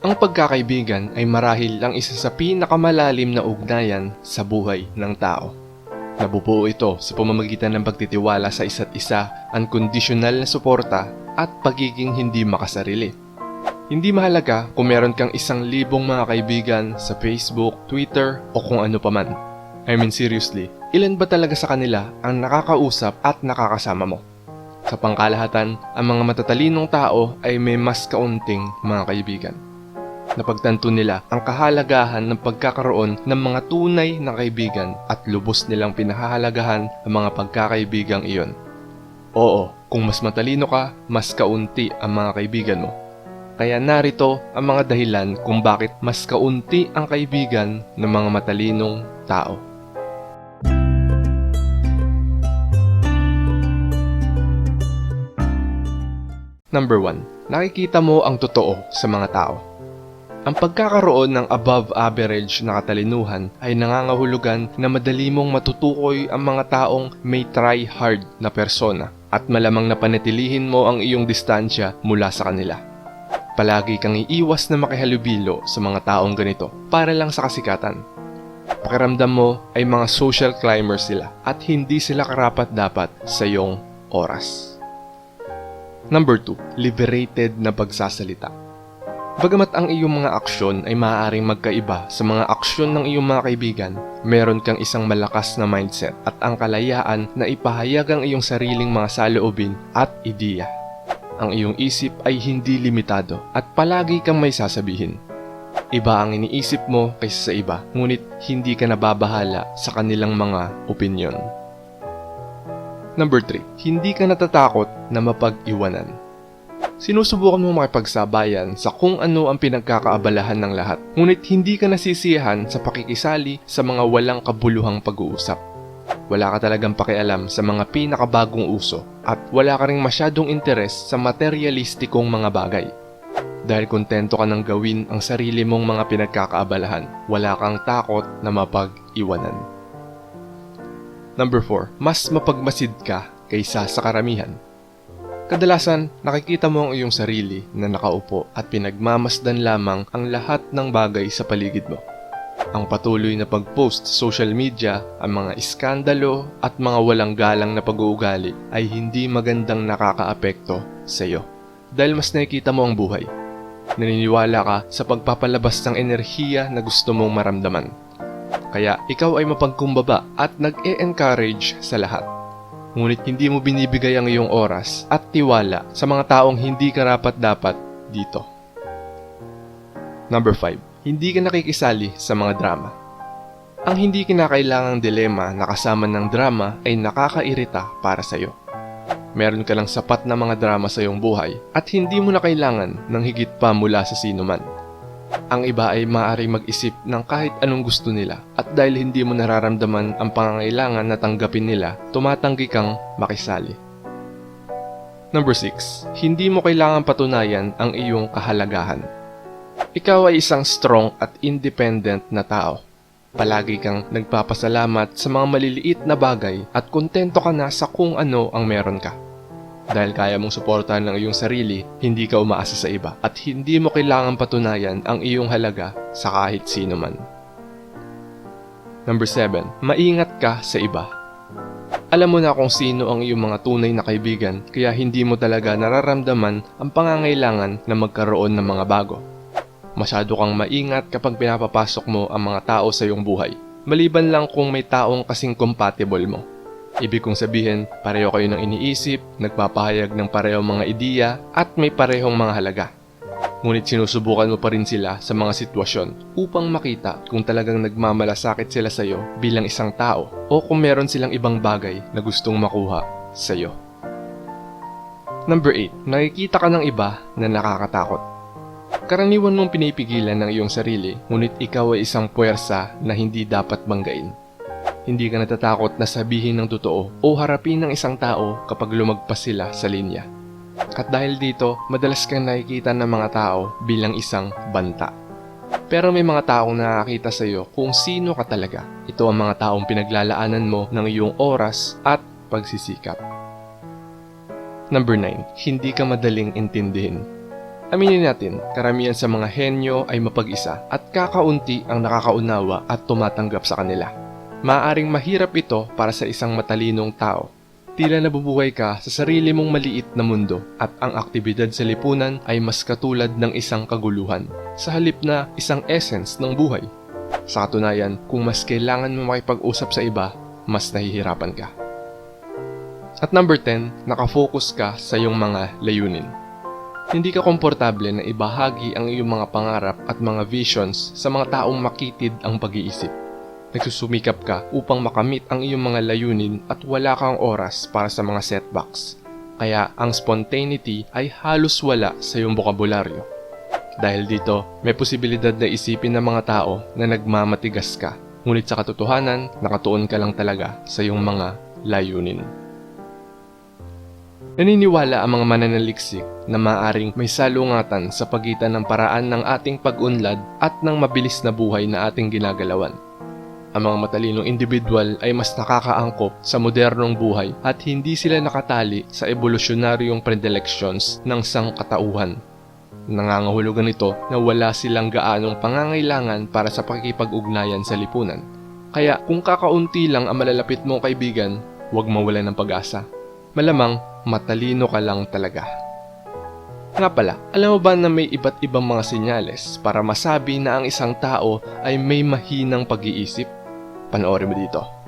Ang pagkakaibigan ay marahil ang isa sa pinakamalalim na ugnayan sa buhay ng tao. Nabubuo ito sa pamamagitan ng pagtitiwala sa isa't isa, unconditional na suporta at pagiging hindi makasarili. Hindi mahalaga kung meron kang isang libong mga kaibigan sa Facebook, Twitter o kung ano paman. I mean seriously, ilan ba talaga sa kanila ang nakakausap at nakakasama mo? Sa pangkalahatan, ang mga matatalinong tao ay may mas kaunting mga kaibigan. Napagtanto nila ang kahalagahan ng pagkakaroon ng mga tunay na kaibigan at lubos nilang pinahahalagahan ang mga pagkakaibigang iyon. Oo, kung mas matalino ka, mas kaunti ang mga kaibigan mo. Kaya narito ang mga dahilan kung bakit mas kaunti ang kaibigan ng mga matalinong tao. Number 1. Nakikita mo ang totoo sa mga tao. Ang pagkakaroon ng above average na katalinuhan ay nangangahulugan na madali mong matutukoy ang mga taong may try hard na persona at malamang na panatilihin mo ang iyong distansya mula sa kanila. Palagi kang iiwas na makihalubilo sa mga taong ganito para lang sa kasikatan. Pakiramdam mo ay mga social climbers sila at hindi sila karapat dapat sa iyong oras. Number 2. Liberated na pagsasalita. Bagamat ang iyong mga aksyon ay maaaring magkaiba sa mga aksyon ng iyong mga kaibigan, meron kang isang malakas na mindset at ang kalayaan na ipahayag ang iyong sariling mga saloobin at ideya. Ang iyong isip ay hindi limitado at palagi kang may sasabihin. Iba ang iniisip mo kaysa sa iba, ngunit hindi ka nababahala sa kanilang mga opinyon. Number 3. Hindi ka natatakot na mapag-iwanan. Sinusubukan mo makipagsabayan sa kung ano ang pinagkakaabalahan ng lahat, ngunit hindi ka nasisiyahan sa pakikisali sa mga walang kabuluhang pag-uusap. Wala ka talagang pakialam sa mga pinakabagong uso at wala ka ring masyadong interes sa materialistikong mga bagay. Dahil kontento ka nang gawin ang sarili mong mga pinagkakaabalahan, wala kang takot na mapag-iwanan. Number 4. Mas mapagmasid ka kaysa sa karamihan. Kadalasan, nakikita mo ang iyong sarili na nakaupo at pinagmamasdan lamang ang lahat ng bagay sa paligid mo. Ang patuloy na pag-post sa social media, ang mga iskandalo at mga walang galang na pag-uugali ay hindi magandang nakakaapekto sa iyo. Dahil mas nakikita mo ang buhay. Naniniwala ka sa pagpapalabas ng enerhiya na gusto mong maramdaman. Kaya ikaw ay mapagkumbaba at nag-e-encourage sa lahat ngunit hindi mo binibigay ang iyong oras at tiwala sa mga taong hindi karapat dapat dito. Number 5. Hindi ka nakikisali sa mga drama. Ang hindi kinakailangang dilema na kasama ng drama ay nakakairita para sa iyo. Meron ka lang sapat na mga drama sa iyong buhay at hindi mo na kailangan ng higit pa mula sa sino man. Ang iba ay maaaring mag-isip ng kahit anong gusto nila at dahil hindi mo nararamdaman ang pangangailangan na tanggapin nila, tumatanggi kang makisali. Number 6. Hindi mo kailangan patunayan ang iyong kahalagahan. Ikaw ay isang strong at independent na tao. Palagi kang nagpapasalamat sa mga maliliit na bagay at kontento ka na sa kung ano ang meron ka. Dahil kaya mong suportahan ng iyong sarili, hindi ka umaasa sa iba at hindi mo kailangan patunayan ang iyong halaga sa kahit sino man. Number 7. Maingat ka sa iba. Alam mo na kung sino ang iyong mga tunay na kaibigan kaya hindi mo talaga nararamdaman ang pangangailangan na magkaroon ng mga bago. Masyado kang maingat kapag pinapapasok mo ang mga tao sa iyong buhay. Maliban lang kung may taong kasing compatible mo. Ibig kong sabihin, pareho kayo ng iniisip, nagpapahayag ng parehong mga ideya, at may parehong mga halaga. Ngunit sinusubukan mo pa rin sila sa mga sitwasyon upang makita kung talagang nagmamalasakit sila sa iyo bilang isang tao o kung meron silang ibang bagay na gustong makuha sa iyo. Number 8. Nakikita ka ng iba na nakakatakot. Karaniwan mong pinipigilan ng iyong sarili, ngunit ikaw ay isang puwersa na hindi dapat banggain. Hindi ka natatakot na sabihin ng totoo o harapin ng isang tao kapag lumagpas sila sa linya. At dahil dito, madalas kang nakikita ng mga tao bilang isang banta. Pero may mga taong nakakita sa iyo kung sino ka talaga. Ito ang mga taong pinaglalaanan mo ng iyong oras at pagsisikap. Number 9. Hindi ka madaling intindihin. Aminin natin, karamihan sa mga henyo ay mapag-isa at kakaunti ang nakakaunawa at tumatanggap sa kanila. Maaring mahirap ito para sa isang matalinong tao. Tila nabubuhay ka sa sarili mong maliit na mundo at ang aktibidad sa lipunan ay mas katulad ng isang kaguluhan sa halip na isang essence ng buhay. Sa katunayan, kung mas kailangan mo makipag-usap sa iba, mas nahihirapan ka. At number 10, nakafocus ka sa iyong mga layunin. Hindi ka komportable na ibahagi ang iyong mga pangarap at mga visions sa mga taong makitid ang pag-iisip. Nagsusumikap ka upang makamit ang iyong mga layunin at wala kang oras para sa mga setbacks. Kaya ang spontaneity ay halos wala sa iyong bokabularyo. Dahil dito, may posibilidad na isipin ng mga tao na nagmamatigas ka. Ngunit sa katotohanan, nakatuon ka lang talaga sa iyong mga layunin. Naniniwala ang mga mananaliksik na maaring may salungatan sa pagitan ng paraan ng ating pag-unlad at ng mabilis na buhay na ating ginagalawan. Ang mga matalinong individual ay mas nakakaangkop sa modernong buhay at hindi sila nakatali sa evolusyonaryong predilections ng sangkatauhan. Nangangahulugan ito na wala silang gaanong pangangailangan para sa pakikipag-ugnayan sa lipunan. Kaya kung kakaunti lang ang malalapit mong kaibigan, huwag mawalan ng pag-asa. Malamang matalino ka lang talaga. Nga pala, alam mo ba na may iba't ibang mga senyales para masabi na ang isang tao ay may mahinang pag-iisip? Panoorin mo dito.